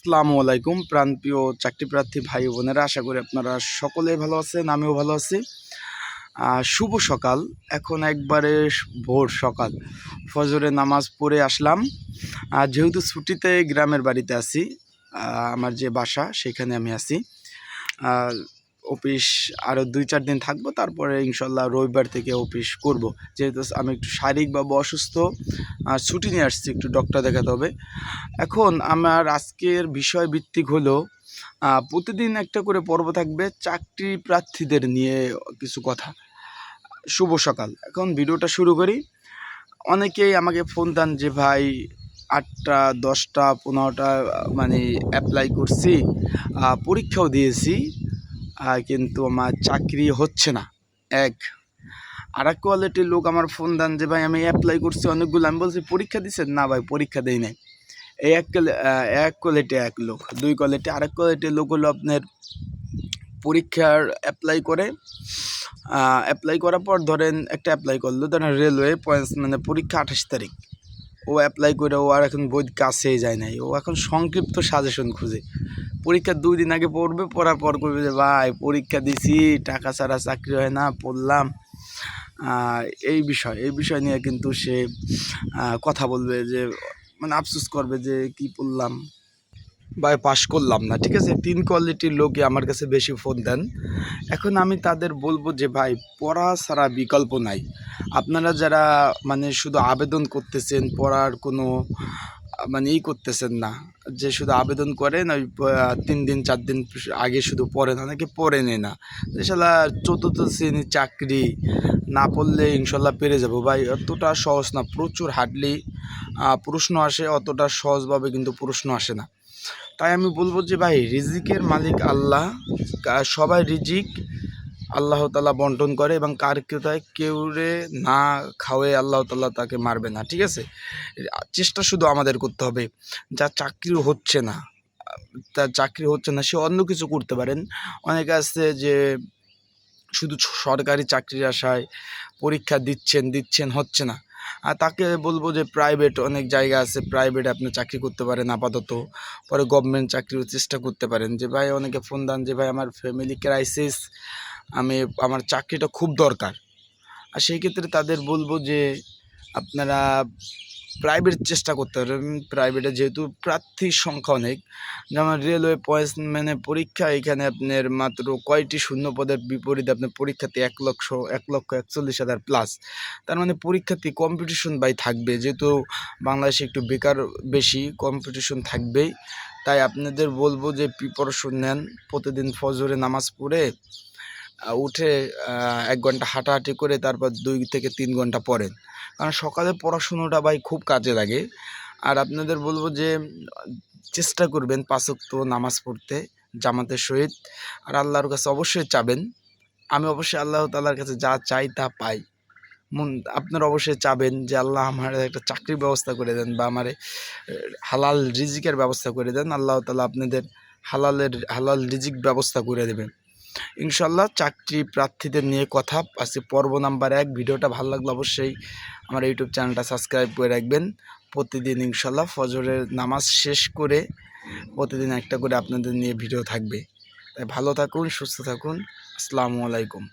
আসসালামু আলাইকুম, প্রাণপ্রিয় চাকরি প্রার্থী ভাই বোনেরা, আশা করি আপনারা সকলেই ভালো আছেন, আমিও ভালো আছি। শুভ সকাল, এখন একবারে ভোর সকাল, ফজরে নামাজ পড়ে আসলাম। আর যেহেতু ছুটিতে গ্রামের বাড়িতে আছি আমার যে বাসা, সেখানে আমি আছি। অফিস আরও দুই, চার দিন থাকব, তারপরে ইনশাল্লাহ রবিবার থেকে অফিস করব। যেহেতু আমি একটু শারীরিকভাবে অসুস্থ, আর ছুটি নিয়ে আসছি একটু ডক্টর দেখাতে হবে। এখন আমার আজকের বিষয় ভিত্তিক হলো প্রতিদিন একটা করে পর্ব থাকবে চাকরি প্রার্থীদের নিয়ে কিছু কথা। শুভ সকাল। এখন ভিডিওটা শুরু করি। অনেকেই আমাকে ফোন দেন যে, ভাই, আটটা, দশটা, পনেরোটা মানে অ্যাপ্লাই করছি পরীক্ষাও দিয়েছি। কিন্তু আমার চাকরি হচ্ছে না। এক আর এক কোয়ালিটির লোক আমার ফোন দেন যে, ভাই, আমি অ্যাপ্লাই করছি অনেকগুলো। আমি বলছি, পরীক্ষা দিচ্ছেন না, ভাই, পরীক্ষা দেই নাই। এই এক এক কোয়ালিটি এক লোক। দুই কোয়ালিটি আরেক কোয়ালিটির লোক হলো আপনার পরীক্ষার অ্যাপ্লাই করে। অ্যাপ্লাই করার পর ধরেন একটা অ্যাপ্লাই করল, ধরেন রেলওয়ে পয়েন্টস মানে পরীক্ষা আঠাশ তারিখ। ও অ্যাপ্লাই করে ও আর এখন বই কাছেই যায় নাই। ও এখন সংক্ষিপ্ত সাজেশন খুঁজে। পরীক্ষার দুই দিন আগে পড়বে, পড়ার পর করবে যে, ভাই, পরীক্ষা দিছি, টাকা ছাড়া চাকরি হয় না, পড়লাম। এই বিষয় এই বিষয় নিয়ে কিন্তু সে কথা বলবে যে মানে আফসোস করবে যে, কি পড়লাম? বা পাশ করলাম না, ঠিক আছে? তিন কোয়ালিটির লোকই আমার কাছে বেশি ফোন দেন। এখন আমি তাদের বলব যে, ভাই, পড়া ছাড়া বিকল্প নাই। আপনারা যারা মানে শুধু আবেদন করতেছেন, পড়ার কোনো মানে ই করতেছেন না, যে শুধু আবেদন করেন, ওই তিন দিন, চার দিন আগে শুধু পড়েন, অনেকে পড়েনি না। যে শালা চতুর্থ শ্রেণির চাকরি না পড়লে ইনশাল্লাহ পেরে যাব। ভাই অতটা সহজ না, প্রচুর হার্ডলি প্রশ্ন আসে, অতটা সহজভাবে কিন্তু প্রশ্ন আসে না। তাই আমি বলব যে ভাই, রিজিকের মালিক আল্লাহ। সবাই রিজিক, আল্লাহ তালা বন্টন করে এবং কার কোথায় কেউরে না খাওয়ে আল্লাহ তালা তাকে মারবে না, ঠিক আছে? চেষ্টা শুধু আমাদের করতে হবে। যা চাকরি হচ্ছে না, তার চাকরি হচ্ছে না, সে অন্য কিছু করতে পারেন। অনেকে আছে যে শুধু সরকারি চাকরির আশায় পরীক্ষা দিচ্ছেন দিচ্ছেন, হচ্ছে না। তাকে বলব যে প্রাইভেট অনেক জায়গা আছে প্রাইভেট আপনি চাকরি করতে পারেন আপাতত। পরে গভর্নমেন্ট চাকরির চেষ্টা করতে পারেন। যে ভাই অনেকে ফোন দেন যে ভাই আমার ফ্যামিলি ক্রাইসিস আমি, আমার চাকরিটা খুব দরকার। আর সেই ক্ষেত্রে তাদের বলব যে আপনারা প্রাইভেট চেষ্টা করতে পারেন প্রাইভেটে যেহেতু প্রার্থীর সংখ্যা অনেক, যেমন রেলওয়ে পয়েন্ট মানে পরীক্ষা এখানে আপনার মাত্র কয়টি শূন্য পদের বিপরীতে আপনার পরীক্ষাতে এক লক্ষ এক লক্ষ একচল্লিশ হাজার প্লাস তার মানে পরীক্ষাতে কম্পিটিশন বাই থাকবে, যেহেতু বাংলাদেশে একটু বেকার বেশি কম্পিটিশন থাকবেই। তাই আপনাদের বলব যে প্রিপারেশন নেন, প্রতিদিন ফজরে নামাজ পড়ে উঠে এক ঘণ্টা হাঁটাহাঁটি করে তারপর দুই থেকে তিন ঘণ্টা পড়েন। কারণ সকালে পড়াশুনোটা ভাই খুব কাজে লাগে। আর আপনাদের বলব যে, চেষ্টা করবেন পাঁচক্ত নামাজ পড়তে, জামাতের সহিত। আর আল্লাহর কাছে অবশ্যই চাবেন। আমি অবশ্যই আল্লাহ তাল্লার কাছে যা চাই তা পাই। মন, আপনারা অবশ্যই চাবেন যে আল্লাহ আমার একটা চাকরির ব্যবস্থা করে দেন বা আমার হালাল রিজিকের ব্যবস্থা করে দেন। আল্লাহ তালা আপনাদের হালালের, হালাল রিজিক ব্যবস্থা করে দেবেন। ইনশাল্লাহ চাকরি প্রার্থীদের নিয়ে কথা আজকে পর্ব নাম্বার এক। ভিডিওটা ভালো লাগল অবশ্যই আমার ইউটিউব চ্যানেলটা সাবস্ক্রাইব করে রাখবেন। প্রতিদিন ইনশাল্লাহ ফজরের নামাজ শেষ করে প্রতিদিন একটা করে আপনাদের নিয়ে ভিডিও থাকবে। তাই ভালো থাকুন, সুস্থ থাকুন। আসসালামু আলাইকুম।